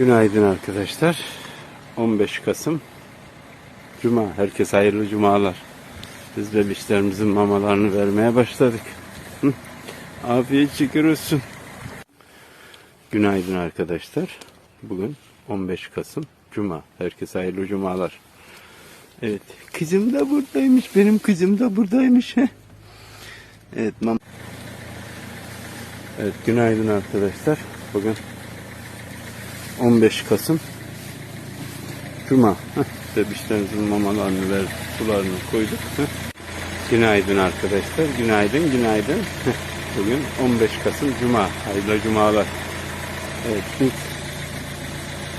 Günaydın arkadaşlar. 15 Kasım Cuma. Herkes hayırlı cumalar. Biz bebişlerimizin mamalarını vermeye başladık. Afiyet şükür olsun. Günaydın arkadaşlar. Bugün 15 Kasım Cuma. Herkes hayırlı cumalar. Evet. Kızım da buradaymış. Benim kızım da buradaymış. Evet. Mam evet. Günaydın arkadaşlar. Bugün 15 Kasım Cuma. Heh, Bebişlerimizin mamalarını ver, sularını koyduk. Günaydın arkadaşlar. Günaydın, günaydın. Bugün 15 Kasım Cuma. Hayırlı cumalar. Evet, biz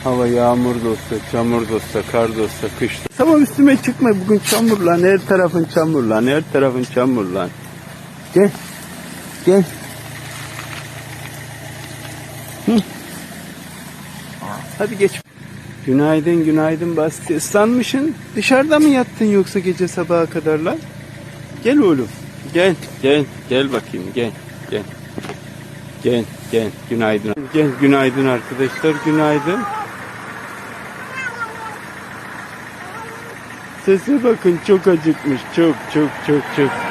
hava yağmur da olsa, çamur da olsa, kar da olsa, kış da. Tamam üstüme çıkma. Bugün çamur lan. Her tarafın çamur lan. Her tarafın çamur lan. Gel. Gel. Hadi geç. Günaydın, günaydın Basti. Islanmışsın. Dışarıda mı yattın yoksa gece sabaha kadar lan? Gel oğlum. Gel, gel, gel bakayım. Gel, gel. Gel, gel. Günaydın. Gel, günaydın arkadaşlar. Günaydın. Sese bakın çok acıkmış. Çok, çok, çok, çok.